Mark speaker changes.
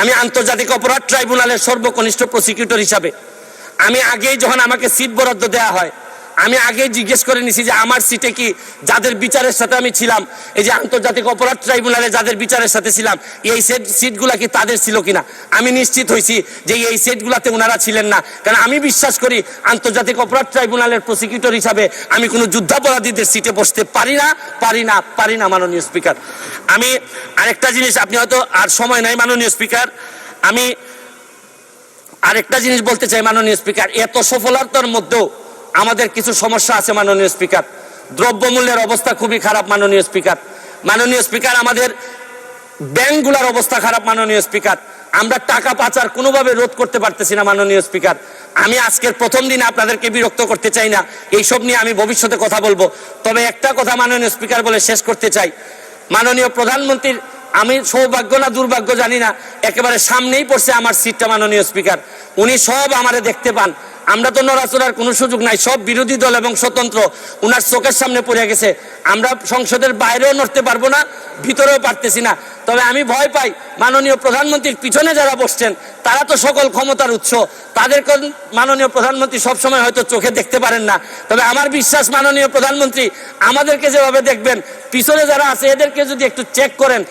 Speaker 1: আমি আন্তর্জাতিক অপরাধ ট্রাইব্যুনালের সর্বকনিষ্ঠ প্রসিকিউটর হিসাবে। আমি আগেই যখন আমাকে সিট বরাদ্দ দেওয়া হয় আমি আগেই জিজ্ঞেস করে নিছি যে আমার সিটে কি যাদের বিচারের সাথে আমি ছিলাম, এই যে আন্তর্জাতিক অপরাধ ট্রাইব্যুনালে যাদের বিচারের সাথে ছিলাম, এই সেট সিটগুলা কি তাদের ছিল কিনা? আমি নিশ্চিত হয়েছি যে এই সিটগুলাতে ওনারা ছিলেন না। কারণ আমি বিশ্বাস করি আন্তর্জাতিক অপরাধ ট্রাইব্যুনালের প্রসিকিউটর হিসাবে আমি কোনো যুদ্ধাপরাধীদের সিটে বসতে পারি না পারি না পারি না, মাননীয় স্পিকার আমি আরেকটা জিনিস, আপনি হয়তো আর সময় নাই, মাননীয় স্পিকার আমি আরেকটা জিনিস বলতে চাই, মাননীয় স্পিকার এত সফলতার মধ্যেও আমাদের কিছু সমস্যা আছে মাননীয় স্পিকার। দ্রব্যমূল্যের অবস্থা খুবই খারাপ মাননীয় স্পিকার। মাননীয় স্পিকার, আমাদের ব্যাংকগুলোর অবস্থা খারাপ মাননীয় স্পিকার। আমরা টাকা পাচার কোনোভাবে রোধ করতে পারতেছি না মাননীয় স্পিকার। আমি আজকের প্রথম দিন আপনাদেরকে বিরক্ত করতে চাই না। এইসব নিয়ে আমি ভবিষ্যতে কথা বলব। তবে একটা কথা মাননীয় স্পিকার বলে শেষ করতে চাই। মাননীয় প্রধানমন্ত্রীর, আমি সৌভাগ্য না দুর্ভাগ্য জানি না, একেবারে সামনেই পড়ছে আমার সিটটা মাননীয় স্পিকার। উনি সব আমারে দেখতে পান। আমরা তো নড়াচড়ার কোনো সুযোগ নাই, সব বিরোধী দল এবং স্বতন্ত্র, উনার চোখের সামনে পড়ে গেছে। আমরা সংসদের বাইরেও নড়তে পারব না, ভিতরেও পারতেছি না। তবে আমি ভয় পাই, মাননীয় প্রধানমন্ত্রীর পিছনে যারা বসছেন, তারা তো সকল ক্ষমতার উৎস তাদের কোন- মাননীয় প্রধানমন্ত্রী সবসময় হয়তো চোখে দেখতে পারেন না। তবে আমার বিশ্বাস, মাননীয় প্রধানমন্ত্রী, আমাদেরকে যেভাবে দেখবেন, পিছনে যারা আছে, এদেরকে যদি একটু চেক করেন